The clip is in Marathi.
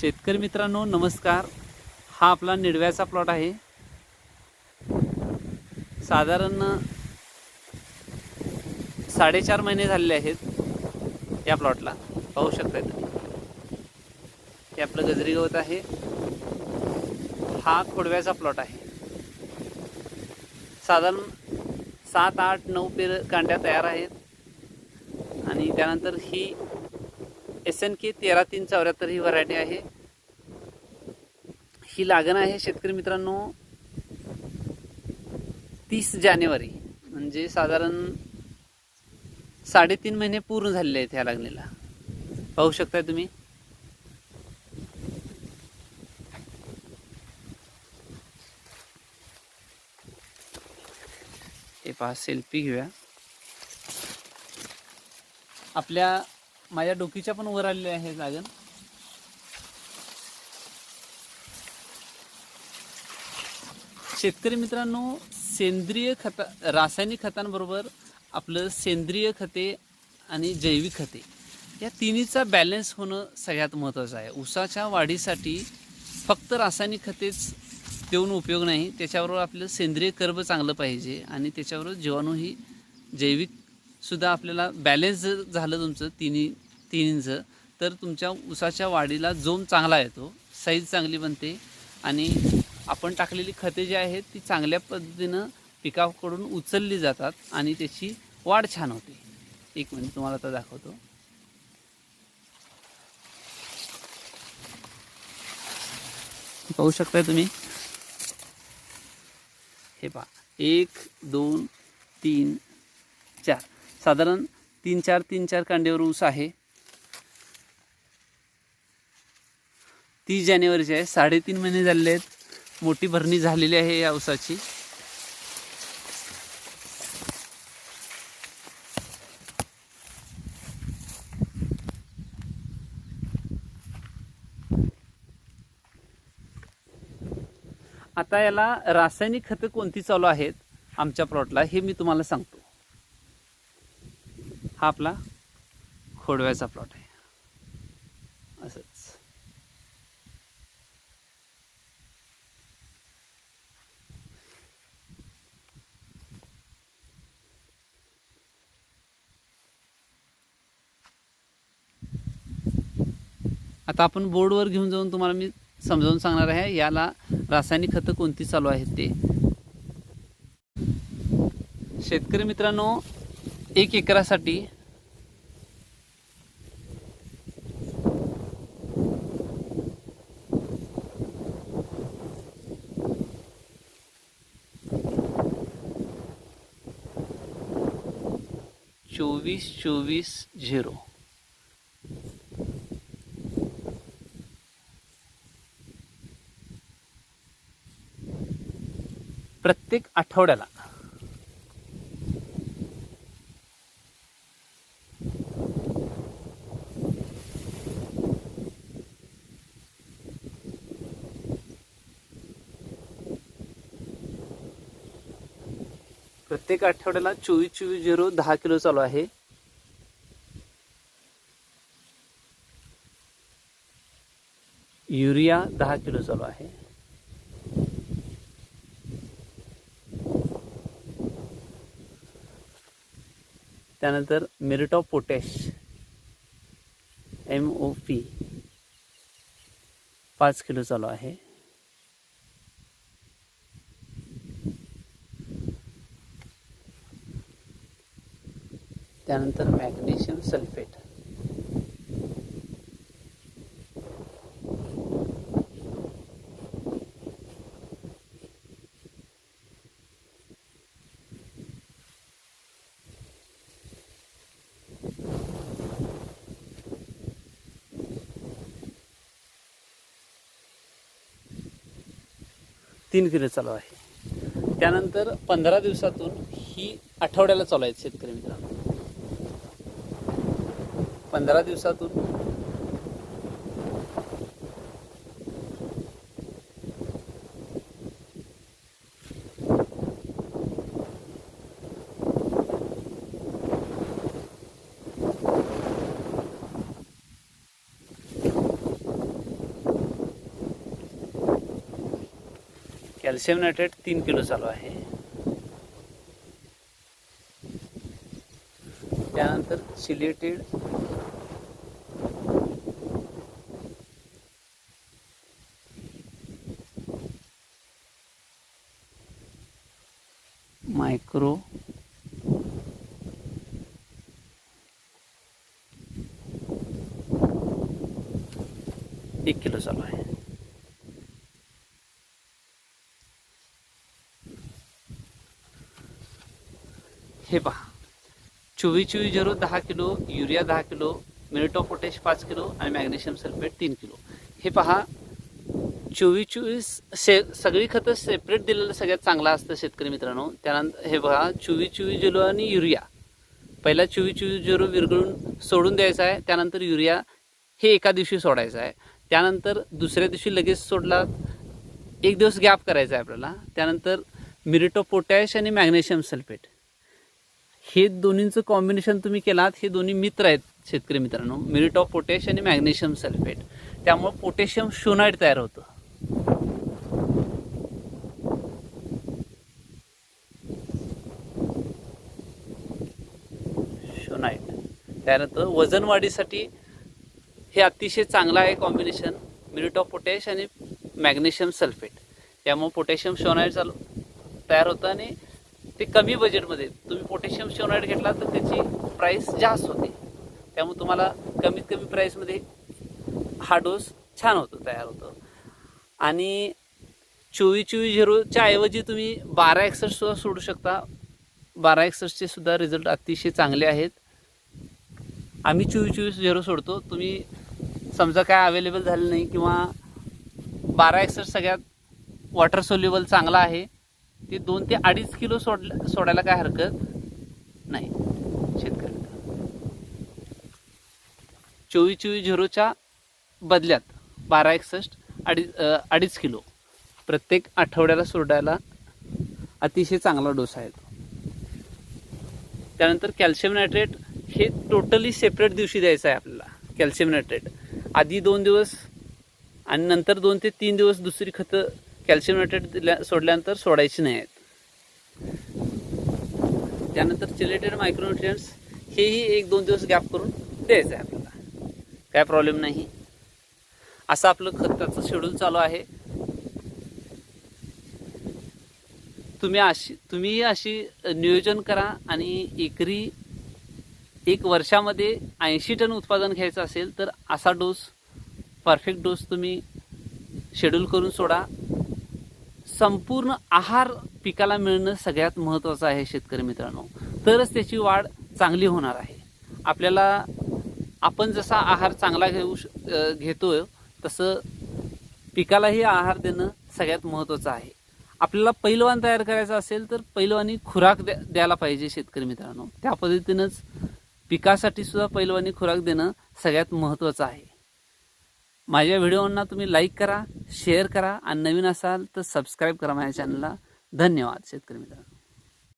शेतकरी मित्रांनो नमस्कार. हा आपला निडव्याचा प्लॉट आहे. साधारण साडेचार महिने झालेले आहेत या प्लॉटला. पाहू शकता तुम्ही. हे आपलं गजरी गवत आहे. हा खोडव्याचा प्लॉट आहे. साधारण सात आठ नऊ पेर कांड्या तयार आहेत. आणि त्यानंतर ही एस एन के तेरा तीन चौऱ्याहत्तर ही व्हरायटी आहे. ही लागण आहे शेतकरी मित्रांनो तीस जानेवारी. म्हणजे साधारण साडेतीन महिने पूर्ण झालेले आहेत ह्या लागणीला. पाहू शकताय तुम्ही? हे पहा सेल्फी घेऊया. आपल्या माझ्या डोकीच्या पण वर आलेल्या आहे लागण शेतकरी मित्रांनो सेंद्रिय खता रासायनिक खतांबरोबर आपलं सेंद्रिय खते आणि जैविक खते या तिन्हीचा बॅलन्स होणं सगळ्यात महत्त्वाचं आहे. ऊसाच्या वाढीसाठी फक्त रासायनिक खतेच देऊन उपयोग नाही त्याच्याबरोबर आपलं सेंद्रिय कर्ब चांगलं पाहिजे आणि त्याच्याबरोबर जीवाणूही सुद्धा आपल्याला बॅलेन्स जर झालं तुमचं तिन्ही तिन्हींचं. तर तुमच्या ऊसाच्या वाढीला जोम चांगला येतो. साईज चांगली बनते. आणि आपण टाकलेली खते जी आहेत ती चांगल्या पद्धतीनं पिकाकडून उचलली जातात आणि त्याची वाढ छान होते. एक मिनिट तुम्हाला आता दाखवतो. पाहू शकताय तुम्ही? हे पहा. एक दोन तीन चार. साधारण तीन चार तीन चार कांड्यावर ऊस आहे. तीस जानेवारीचे आहे. साडेतीन महिने झालेले आहेत. मोठी भरणी झालेली आहे या ऊसाची. आता याला रासायनिक खतं कोणती चालू आहेत आमच्या प्लॉटला हे मी तुम्हाला सांगतो. हा आपला खोडव्याचा प्लॉट आहे. असंच. आता आपण बोर्डवर घेऊन जाऊन तुम्हाला मी समजावून सांगणार आहे याला रासायनिक खतं कोणती चालू आहेत ते. शेतकरी मित्रांनो एक एकरासाठी चोवीस चोवीस झिरो. प्रत्येक आठवड्याला प्रत्येक आठवड्याला चोवीस चोवीस झिरो दहा किलो चालू आहे. युरिया दहा किलो चालू आहे. त्यानंतर muriate of potash M O P पाच किलो चालू आहे. त्यानंतर मॅग्नेशियम सल्फेट. तीन किलो चालू आहे. त्यानंतर पंधरा दिवसातून ही आठवड्याला चालू आहेत शेतकरी मित्रांनो. पंद्रह दिवस कैल्शियम नाइट्रेट तीन किलो चालू है सिलेटेड एक किलो चालू आहे. हे पहा. चोवीस चोवीस झिरो दहा किलो युरिया दहा किलो मिनिटो पोटॅश पाच किलो आणि मॅग्नेशियम सल्फेट तीन किलो. हे पहा. चोवीस चोवीस से सगळी खतं सेपरेट दिलेलं सगळ्यात चांगलं असतं शेतकरी मित्रांनो. त्यानंतर हे बघा चोवीस चोवीस झिरो आणि युरिया. पहिला चोवीस चोवीस झिरो विरघळून सोडून द्यायचा आहे. त्यानंतर युरिया हे एका दिवशी सोडायचं आहे. त्यानंतर दुसऱ्या दिवशी लगेच सोडला. एक दिवस गॅप करायचा आहे आपल्याला. त्यानंतर मिरिटो पोटॅश आणि मॅग्नेशियम सल्फेट. हे दोन्हींचं कॉम्बिनेशन तुम्ही केलात हे दोन्ही मित्र आहेत शेतकरी मित्रांनो. मिरिट ऑफ पोटॅश आणि मॅग्नेशियम सल्फेट. त्यामुळे पोटॅशियम शोनाईट तयार होतं. शोनाईट त्यानंतर वजनवाढीसाठी वजन वाढीसाठी हे अतिशय चांगलं आहे कॉम्बिनेशन मिरिट ऑफ पोटॅश आणि मॅग्नेशियम सल्फेट त्यामुळे पोटॅशियम शोनाईड चालू तयार होतं आणि ते कमी बजेटमध्ये तुम्ही पोटॅशियम शोनाईड घेतला तर त्याची प्राईस जास्त होते. त्यामुळे तुम्हाला कमीत कमी प्राईसमध्ये हा डोस छान होतो तयार होतो. आणि चोवीस चोवीस झिरोच्या ऐवजी तुम्ही बारा एकसष्ट सोडू शकता. बारा एकसष्टचे सुद्धा रिझल्ट अतिशय चांगले आहेत. आम्ही चोवीस चोवीस झिरो सोडतो. तुम्ही समजा काय अवेलेबल झालं नाही किंवा बारा एक्सर सगळ्यात वॉटर सोल्युबल चांगला आहे ते दोन ते अडीच किलो सोड सोडायला काय हरकत नाही. शेतकरी चोवीस चोवीस झिरोच्या बदल्यात बारा एकसष्ट अडीच अडीच किलो. प्रत्येक आठवड्याला सोडायला अतिशय चांगला डोस आहे तो. त्यानंतर कॅल्शियम नायट्रेट हे टोटली सेपरेट दिवशी द्यायचं आहे आपल्याला. कॅल्शियम नायट्रेट आधी दोन दिवस आणि नंतर दोन ते तीन दिवस दुसरी खतं कॅल्शियम नायट्रेट दिल्या सोडल्यानंतर सोडायची नाही आहेत. त्यानंतर चिलेटेड मायक्रोन्युट्रियन्स हेही एक दोन दिवस गॅप करून द्यायचं आहे आपल्याला. काय प्रॉब्लेम नाही. असं आपलं खताचं शेड्यूल चालू आहे. तुम्ही अशी तुम्ही अशी नियोजन करा आणि एकरी एक वर्षामध्ये ऐंशी टन उत्पादन घ्यायचं असेल तर असा डोस परफेक्ट डोस तुम्ही शेड्यूल करून सोडा. संपूर्ण आहार पिकाला मिळणं सगळ्यात महत्त्वाचं आहे शेतकरी मित्रांनो. तरच त्याची वाढ चांगली होणार आहे. आपल्याला आपण जसा आहार चांगला घेऊ श घेतोय तसं पिकालाही आहार देणं सगळ्यात महत्त्वाचं आहे. आपल्याला पैलवान तयार करायचा असेल तर पैलवानी खुराक द्या द्यायला पाहिजे शेतकरी मित्रांनो. त्या पद्धतीनंच पिकासाठी सुद्धा पैलवानी खुराक देणं सगळ्यात महत्त्वाचं आहे. माझ्या व्हिडिओंना तुम्ही लाईक करा शेअर करा आणि नवीन असाल तर सबस्क्राईब करा माझ्या चॅनलला धन्यवाद शेतकरी मित्रांनो.